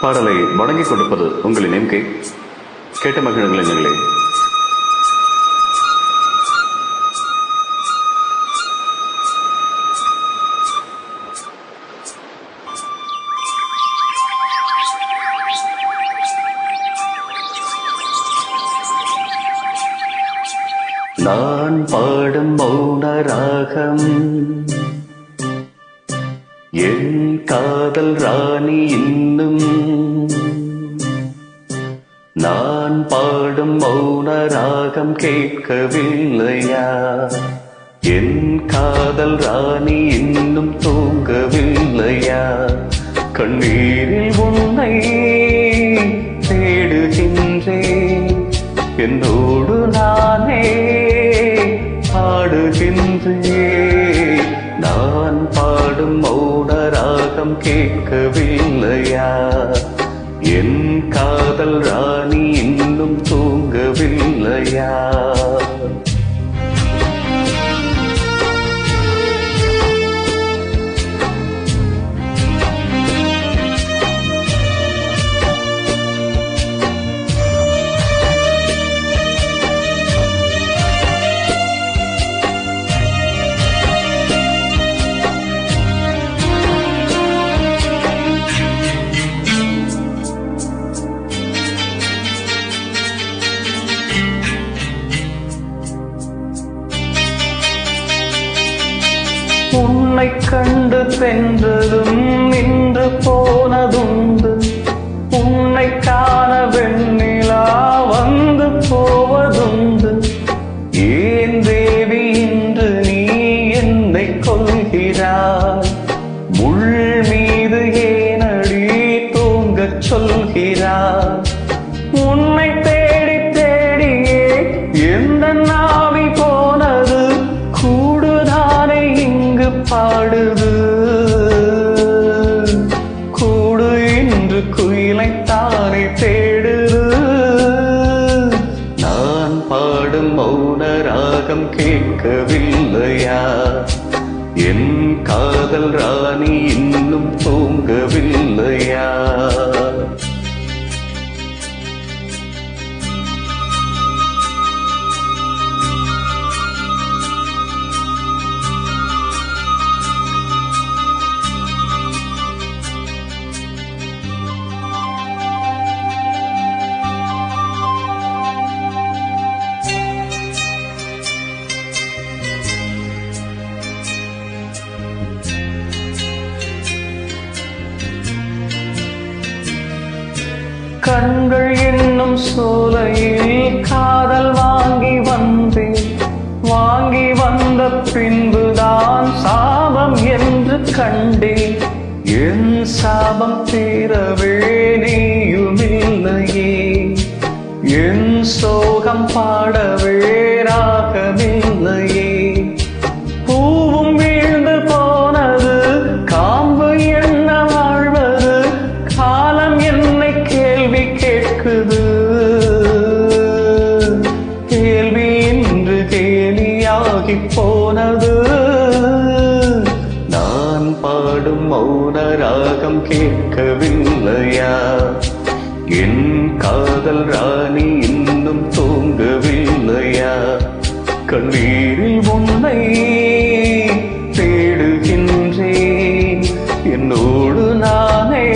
பாடலை வழங்கிக் கொடுப்பது உங்களின் எம்கே கேட்ட மகிழுங்கள் எங்களே நான் பாடும் மௌன ராகம். என் காதல் ராணி இன்னும். நான் பாடும் மௌன ராகம் கேட்கவில்லையா? என் காதல் ராணி இன்னும் தூங்கவில்லையா? கண்ணீரில் உன்னை தேடுகின்றேன். என்னோடு நானே பாடுகின்றேன் கேட்கவில்லையா? என் காதல் உன்னை கண்டு சென்றதும் நின்று போனதுண்டு. உன்னை காண வெண்ணிலா வந்து போவதுண்டு. ஏந்தே பாடுது. கூடு இன்று குயிலைத்தானே தேடுது. நான் பாடும் மௌன ராகம் கேட்கவில்லையா? என் காதல் ராணி இன்னும் தூங்கவில்லையா? சோலையில் காதல் வாங்கி வந்தேன். வாங்கி வந்த பின்புதான் சாபம் என்று கண்டேன். என் சாபம் தீரவே நீயுமில்லையே. என் சோகம் பாடவே ராகமில்லையே. கேட்கவில்லையா? என் காதல் ராணி இன்னும் தூங்கவில்லையா? கண்ணீரில் உன்னை தேடுகின்றேன். என்னோடு நானே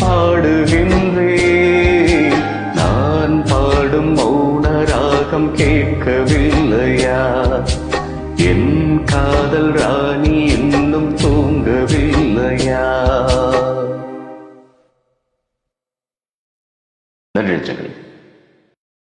பாடுகின்றேன். நான் பாடும் மௌன ராகம் கேட்கவில்லையா? என் காதல் ராணி இன்னும் தூங்கவில்லை. நன்றி சங்கரி